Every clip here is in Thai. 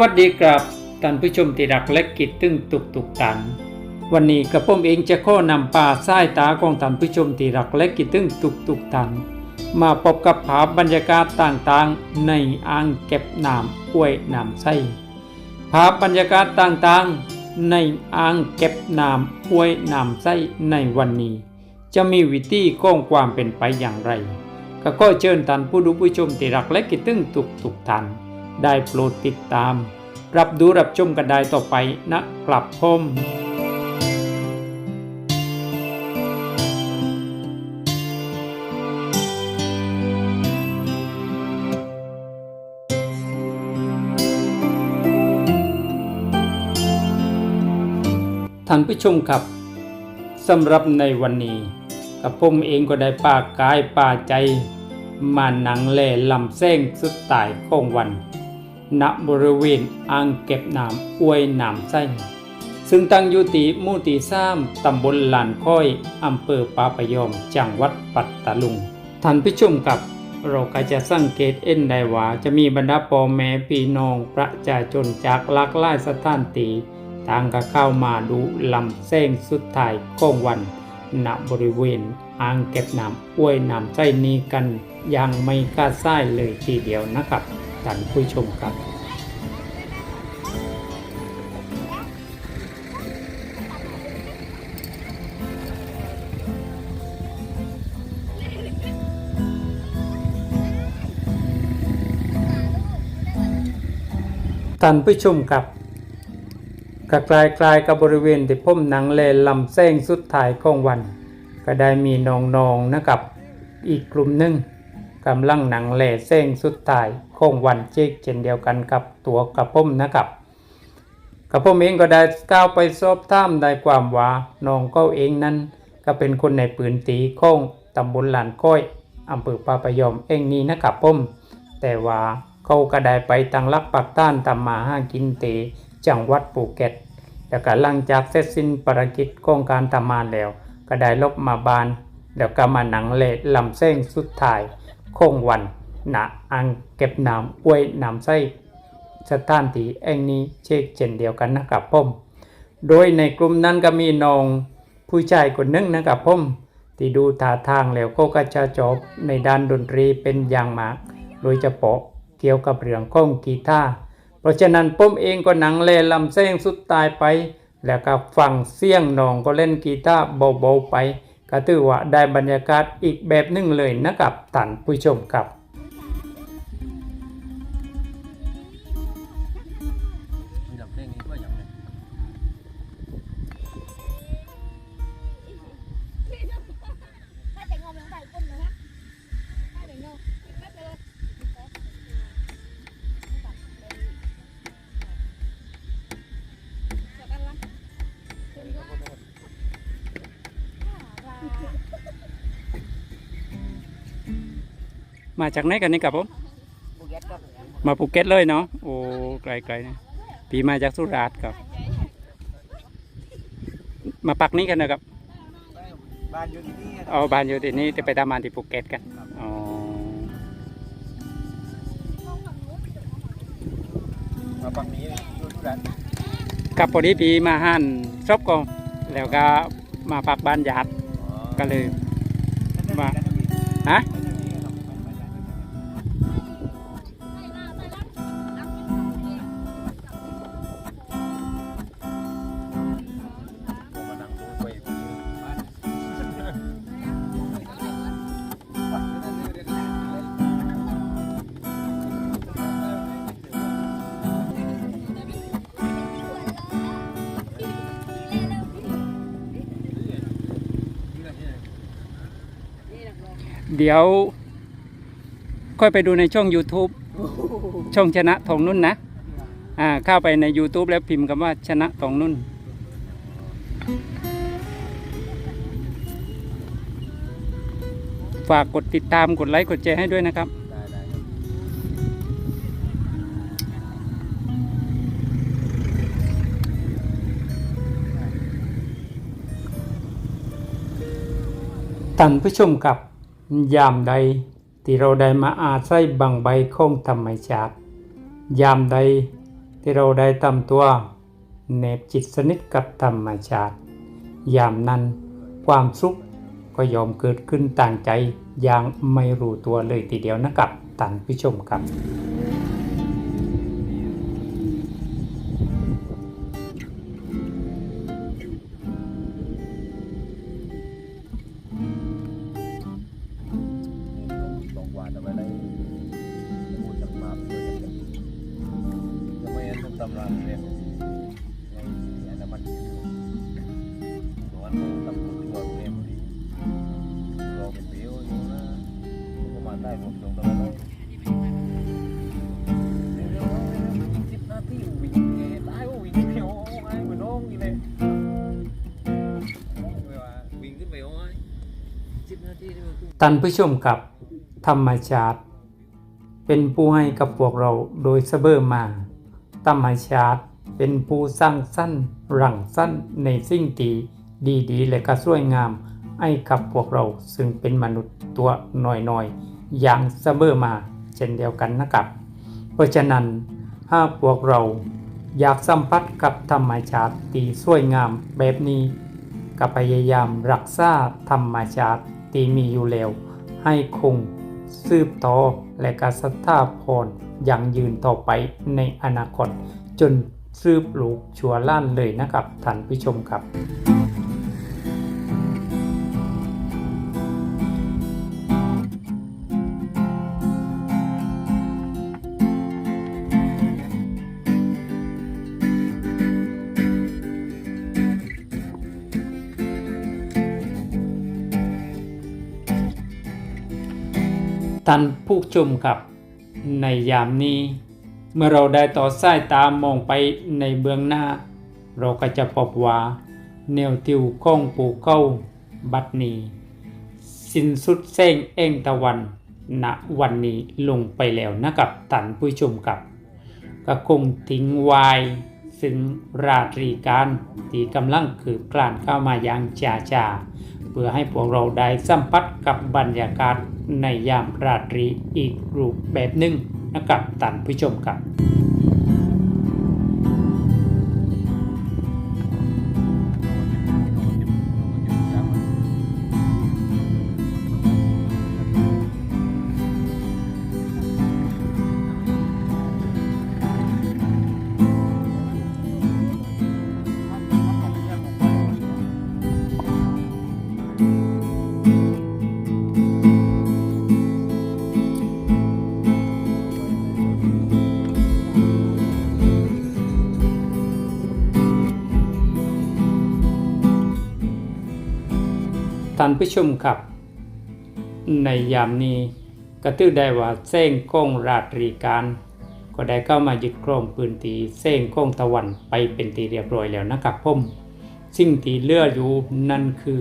วัสดีครับท่านผู้ชมที่รักและกิจตึงตุกตุกตัน วันนี้กระผมเองจะข้อนำป่าสายตาของท่านผู้ชมที่รักและกิจตึงตุกตุกตัน มาพบกับภาพบรรยากาศต่างๆ ในอ่างเก็บน้ำห้วยน้ำไส้ภาพบรรยากาศต่างๆ ในอ่างเก็บน้ำห้วยน้ำไส้ในวันนี้ จะมีวิธีก้องความเป็นไปอย่างไร ก็ขอเชิญท่านผู้ดูผู้ชมที่รักและคิดถึงทุกทุกๆท่าน ได้โปรดติดตาม รับดูรับชมกันได้ต่อไปนะครับผมท่านผู้ชมครับสำหรับในวันนี้กับผมเองก็ได้ป่ากายป่าใจ มาหนังแหล่ลำแซงสุดตายของวัน ณบริเวณอ่างเก็บน้ำอวยน้ำไส้ซึ่งตั้งอยู่ตีหมู่ตีสามตำบลลานค่อยอำเภอปาปยอมจังหวัดปัตตาลุงท่านผู้ชมครับเราก็จะสังเกตเอ็นได้ว่าจะมีบรรดาพ่อแม่พี่น้องประชาชนจากหลากหลายสถานที่ต่างก็เข้ามาดูลำแซงสุดท้ายของวันณบริเวณอ่างเก็บน้ำอ้วยน้ำใจนี้กันย่างไม่กล้าซ้ายเลยทีเดียวนะครับ ท่านผู้ชมครับท่านผู้ชมครับกกลายกลายกับบริเวณที่พ่มหนังเลนลำแซงสุดท้ายของวัน ก็ได้มีน้องๆนะครับ อีกกลุ่มหนึ่ง กำลังหนังแหล่แซงสุดท้ายของวันเจ๊กเช่นเดียวกันกับตัวกระผมนะครับกระผมเองก็ได้ก้าวไปสอบถามได้ความว่าน้องก็เองนั้น ก็เป็นคนในปืนตีของตำบลหลานก้อยอำเภอปาปยอมเองนี้นะครับผมแต่ว่าเขาก็ได้ไปตังรักปักต้านทำมาห้ากินเตจังหวัดภูเก็ตแล้วก็หลังจากเสร็จสิ้นภารกิจของการทำมานแล้ว ก็ได้ลบมาบาน แล้วก็มาหนังเลดลำเส้งสุดท้าย คงวันณอ่างเก็บน้ำอวยน้ำไส้สถานที่แห่งนี้เช่นเช่นเดียวกันนะครับผมโดยในกลุ่มนั้นก็มีน้องผู้ชายคนนึงนะครับผมที่ดูท่าทางแล้วก็กระชาจอบในด้านดนตรีเป็นอย่างมากโดยเฉพาะเกี่ยวกับเรื่องของกีตาร์เพราะฉะนั้นผมเองก็หนังเล่ลำเส้งสุดตายไป แล้วก็ฟังเสียงน้องก็เล่นกีตาร์เบาๆไป ก็ถือว่าได้บรรยากาศอีกแบบหนึงเลยนะครับท่านผู้ชมครับ มาจากไหนกันนี่ครับผมบุเก็ตครับมาภูเก็ตเลยเนาะโอ้ไกลๆนะปีมาจากสุราษฎร์ครับ มาปักนี้กันนะครับบ้านอยู่ที่นี่ครับเอาบ้านอยู่ที่นี่จะไปทำงานที่ภูเก็ตกันอ๋อมาฝั่งนี้อยู่ทุรันกับพอดีปีมาห้านซบก็แล้วก็มาปักบ้านญาติก็เลยมาฮะ เดี๋ยว ค่อยไปดูในช่อง YouTube ช่องชนะทองนุ่นนะ อ่าเข้าไปใน YouTube แล้วพิมพ์คำว่าชนะทองนุ่น ฝากกดติดตามกดไลค์กดแชร์ให้ด้วยนะครับได้ได้ครับท่านผู้ชมครับ ยามใดที่เราได้มาอาศัยบังใบของธรรมชาติ ยามใดที่เราได้ทำตัวเนบจิตสนิทกับธรรมชาติ ยามนั้นความสุขก็ยอมเกิดขึ้นต่างใจอย่างไม่รู้ตัวเลยทีเดียวนะครับท่านผู้ชมครับ งั้นต้องตำรานเลยในอันนั้นมันตัวนั้ตำรวจตัวเรียบดีรอเป็นเปี้ยวอยู่นะก็มาได้ผมตรงตรงนั้นเร็วๆสิบนาทีวิ่งตายวิ่งเที่ยวไอ้เหมือนน้องนี่เลยวิ่งขึ้นไปโอ้ยสิบนาทีนี่มันท่านผู้ชมครับธรรมชาติเป็นผู้ให้กับพวกเราโดยเสเบอมา ธรรมชาติ เป็นผู้สร้างสรรค์รังสรรค์ในสิ่งที่ดีๆ และก็สวยงาม ให้กับพวกเราซึ่งเป็นมนุษย์ตัวน้อยๆ อย่างเสเบอมาเช่นเดียวกันนะครับ เพราะฉะนั้นถ้าพวกเราอยากสัมผัสกับธรรมชาติที่สวยงามแบบนี้ก็พยายามรักษาธรรมชาติที่มีอยู่แล้ว ให้คง สืบต่อและก็สถาพร อย่างยืนต่อไปในอนาคต จนสืบลูกชัวล้านเลยนะครับท่านผู้ชมครับ ท่านผู้ชมครับ ในยามนี้ เมื่อเราได้ต่อสายตามองไปในเบื้องหน้า เราก็จะพบว่าแนวทิวของปูเก้าบัดนี้ สิ้นสุดแสงเอ่งตะวันณวันนี้ลงไปแล้วนะครับท่านผู้ชมครับก็คงทิ้งไวายซึ่งราตรีการที่กำลังคืบคลานเข้ามาอย่างจ่าจ่า เพื่อให้พวกเราได้สัมผัสกับบรรยากาศในยามราตรีอีกรูปแบบหนึ่งนะครับท่านผู้ชมครับ ท่านผู้ชมครับ ในยามนี้ก็ถือได้ว่าแสงกล้องราตรีการ ก็ได้เข้ามายึดครองพื้นที่แสงกล้องตะวันไปเป็นที่เรียบร้อยแล้วนะครับผมสิ่งที่เลืออยู่นั่นคือ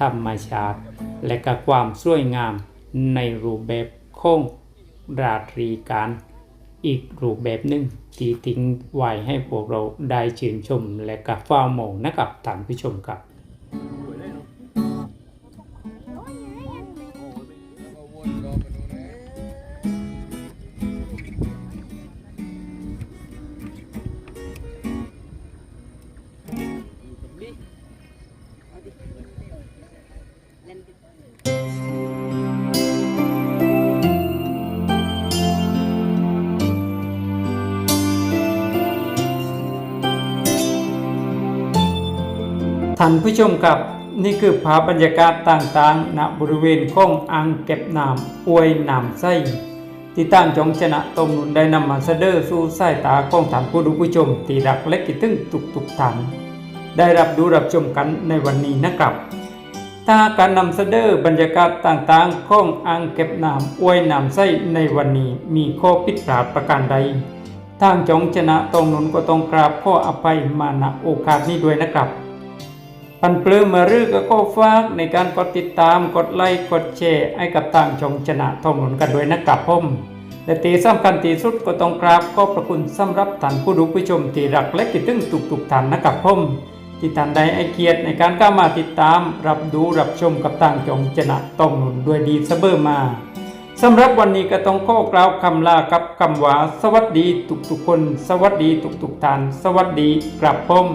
ธรรมชาติ และก็ความสวยงามในรูปแบบของราตรีการอีกรูปแบบหนึ่งที่ทิ้งไว้ให้พวกเราได้ชื่นชมและก็เฝ้ามองนะครับท่านผู้ชมครับ ท่านผู้ชมครับนี่คือภาพบรรยากาศต่างๆณบริเวณของอ่างเก็บน้ำอวยน้ำไส้ที่ตั้งจงชนะตมนุนได้นำมาเสดอสู่สายตาของท่านผู้ดูผู้ชมที่รักและคิดถึงทุกๆท่านได้รับดูรับชมกันในวันนี้นะครับถ้าการนำเสดอบรรยากาศต่างๆของอ่างเก็บน้ำอวยน้ำไส้ในวันนี้มีข้อผิดพลาดประการใด ทางจงชนะตรงนุนก็ต้องกราบข้ออภัยมาณโอกาสนี้ด้วยนะครับ ปันเปลือมารือก็ข้อฝากในการกดติดตามกดไลค์กดแชร์ให้กับทางชงชนะทงหนุนกันด้วยนะครับผมและตีสำคัญที่สุดก็ต้องกราบขอบพระคุณสำหรับท่านผู้ดูผู้ชมที่รักและคิดถึงทุกๆท่านนะครับผมที่ท่านได้ให้เกียรติในการเข้ามาติดตาม รับดูรับชมกับทางจงชนะต้องหนุนด้วยดีเสมอมาสำหรับวันนี้ก็ต้องขอกล่าวคำลากับคำว่าสวัสดีทุกๆคน สวัสดีทุกๆท่าน สวัสดีกลับผม